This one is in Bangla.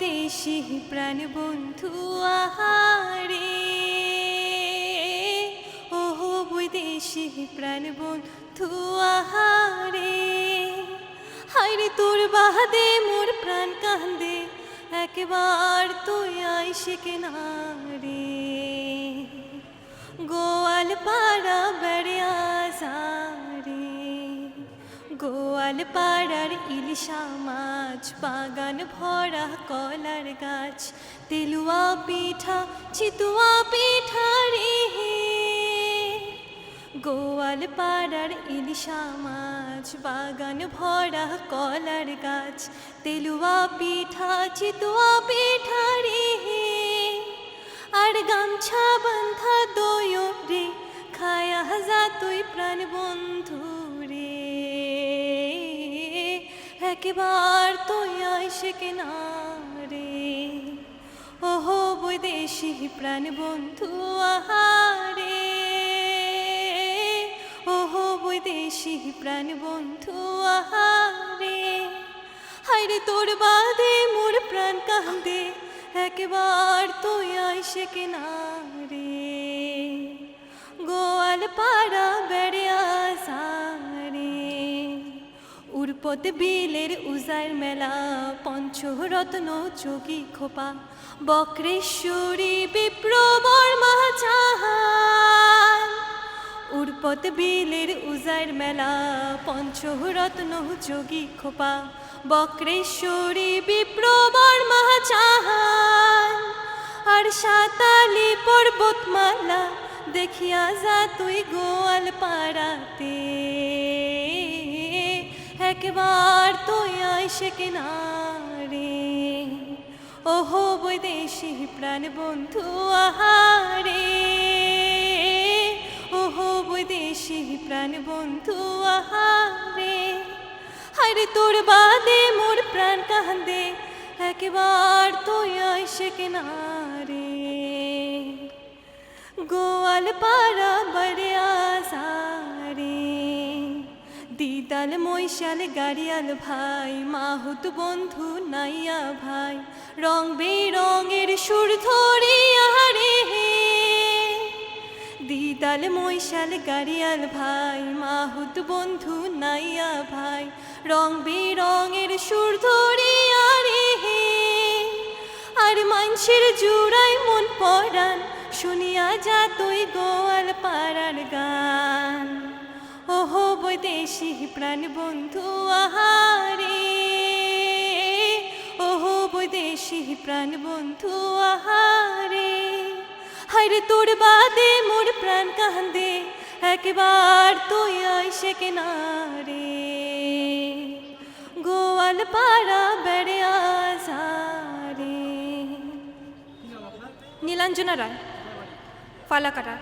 বৈদেশি প্রাণ বন্ধু আহারে। ওহ, বৈদেশী প্রাণ বন্ধু আহারে। হাইরে তোর বাহাদে, মোর প্রাণ কান্দে। একবার তুই আইসে কেনারে। গোয়াল পাড়ার ইলিশা মাছ, বাগান ভরা কলার গাছ, তেলুয়া পিঠা, চিতুয়া পিঠা রে গোয়াল পাড়ার ইলিশা মাছ, বাগান ভরা কলার গাছ, তেলুয়া পিঠা, চিতুয়া পিঠা রে আর গামছা বান্ধা একবার তুই আইসে রে ওহো, বৈদেশি প্রাণ বন্ধু আহারে। ওহো, বৈদেশি প্রাণ বন্ধু আহারে। হাইরে তোর বাদে মোর প্রাণ কান্দে একবার তুই আইসে রে গোয়াল পাড়া উর্পদ বিলের উজার মেলা, পঞ্চরত্ন যোগী খোপা, বক্রেশ্বরী বিপ্র বর্মা চাহান উর্পত বিলের উজার মেলা, পঞ্চরত্ন যোগী খোপা, বক্রেশ্বরী বিপ্র বর্মা চাহান আর সাতালি পর্বতমালা, দেখিয়া যা তুই গোয়াল পাড়াতে একবার তুই আইসে রে ওহো বৈদেশি প্রাণ বন্ধু আহারে। ওহো বৈদেশি প্রাণ বন্ধু আহারে। হায়রে তোর বাদে মোর প্রাণ কান্দে একবার তুই আইসে রে গোয়াল পাড়া দিদাল মৈশাল গাড়িয়াল ভাই, মাহুত বন্ধু নাইয়া ভাই, রং বেরঙের সুর ধরিয়া রে দিদাল মৈশাল গাড়িয়াল ভাই, মাহুত বন্ধু নাইয়া ভাই, রং বেরঙের সুর ধরিয়া রে আর মানুষের জুড়াই মন পড়ান শুনিয়া যা তুই গোয়াল পাড়ার গান। বৈদেশি প্রাণ বন্ধু আহারে। ওহো বৈদেশি প্রাণ বন্ধু আহারে। হায়রে তোর বাদে মোর প্রাণ কান্দে একবার তুই আইসে রে গোয়াল পাড়া বেড়ে আজারে। নীলাঞ্জনা রায়, ফালাকাটা।